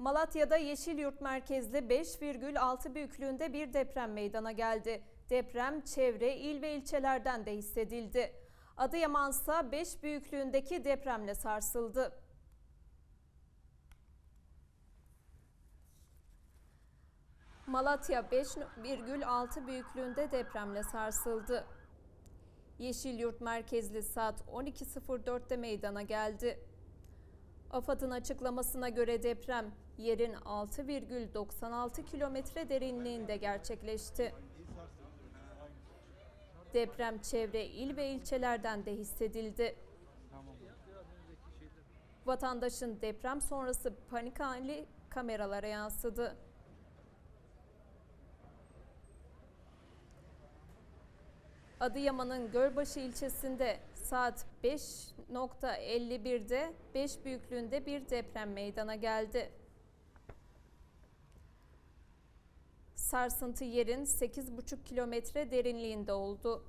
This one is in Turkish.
Malatya'da Yeşilyurt merkezli 5,6 büyüklüğünde bir deprem meydana geldi. Deprem çevre il ve ilçelerden de hissedildi. Adıyaman ise 5 büyüklüğündeki depremle sarsıldı. Malatya 5,6 büyüklüğünde depremle sarsıldı. Yeşilyurt merkezli saat 12.04'te meydana geldi. AFAD'ın açıklamasına göre deprem yerin 6,96 kilometre derinliğinde gerçekleşti. Deprem çevre il ve ilçelerden de hissedildi. Vatandaşın deprem sonrası panik hali kameralara yansıdı. Adıyaman'ın Gölbaşı ilçesinde saat 5.51'de 5 büyüklüğünde bir deprem meydana geldi. Sarsıntı yerin 8,5 kilometre derinliğinde oldu.